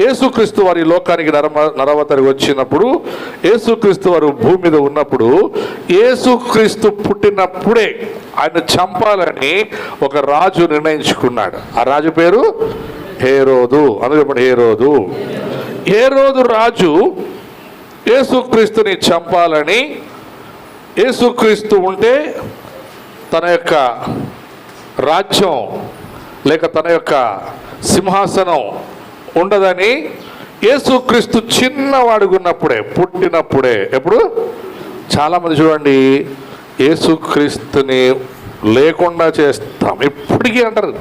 యేసుక్రీస్తు వారి లోకానికి నరమ నరవతరి వచ్చినప్పుడు యేసుక్రీస్తు వారు భూమి మీద ఉన్నప్పుడు యేసుక్రీస్తు పుట్టినప్పుడే ఆయన చంపాలని ఒక రాజు నిర్ణయించుకున్నాడు. ఆ రాజు పేరు హేరోదు. అందుకు చెప్పండి ఏ రోజు రాజు యేసుక్రీస్తుని చంపాలని యేసుక్రీస్తు ఉంటే తన యొక్క రాజ్యం లేక తన యొక్క సింహాసనం ఉండదని యేసుక్రీస్తు చిన్నవాడుగున్నప్పుడే పుట్టినప్పుడే. ఎప్పుడు? చాలామంది చూడండి యేసుక్రీస్తుని లేకుండా చేస్తాం. ఇప్పటికీ అంటారు.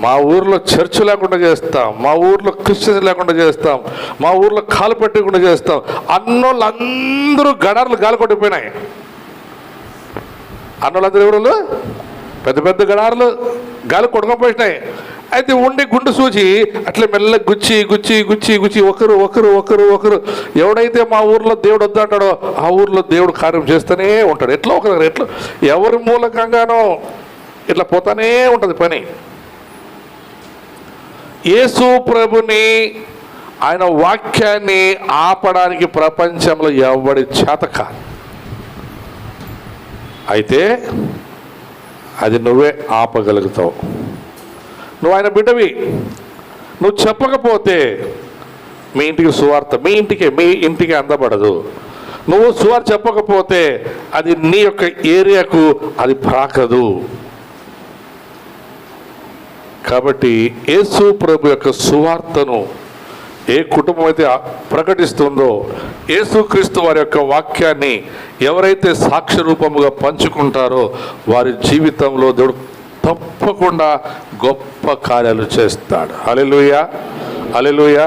మా ఊర్లో చర్చ్ లేకుండా చేస్తాం. మా ఊర్లో క్రిస్టియన్స్ లేకుండా చేస్తాం. మా ఊర్లో కాలు పెట్టకుండా చేస్తాం. అన్నోళ్ళు అందరూ గడార్లు గాలి కొట్టిపోయినాయి. అన్నోళ్ళందరూ ఎవరు? పెద్ద పెద్ద గడార్లు గాలి కొట్టుకోపోయినాయి. అయితే ఉండి గుండు సూచి అట్లా మెల్ల గుచ్చి గుచ్చి గుచ్చి గుచ్చి ఒకరు ఒకరు ఒకరు ఒకరు. ఎవడైతే మా ఊర్లో దేవుడు వద్దంటాడో ఆ ఊర్లో దేవుడు కార్యం చేస్తూనే ఉంటాడు. ఎట్లా ఒకరు ఎట్లా? ఎవరి మూలకంగానో ఇట్లా పోతానే ఉంటుంది పని. యేసు ప్రభుని ఆయన వాక్యాన్ని ఆపడానికి ప్రపంచంలో ఎవడి చేత కాదు. అయితే అది నువ్వే ఆపగలుగుతావు. నువ్వు ఆయన బిడ్డవి. నువ్వు చెప్పకపోతే మీ ఇంటికి సువార్త మీ ఇంటికి మీ ఇంటికి అందబడదు. నువ్వు సువార్త చెప్పకపోతే అది నీ యొక్క ఏరియాకు అది ప్రాకదు. కాబట్టి యేసు ప్రభు యొక్క సువార్తను ఏ కుటుంబం అయితే ప్రకటిస్తుందో యేసుక్రీస్తు వారి యొక్క వాక్యాన్ని ఎవరైతే సాక్ష్య రూపముగా పంచుకుంటారో వారి జీవితంలో దేవుడు తప్పకుండా గొప్ప కార్యాలు చేస్తాడు. Hallelujah hallelujah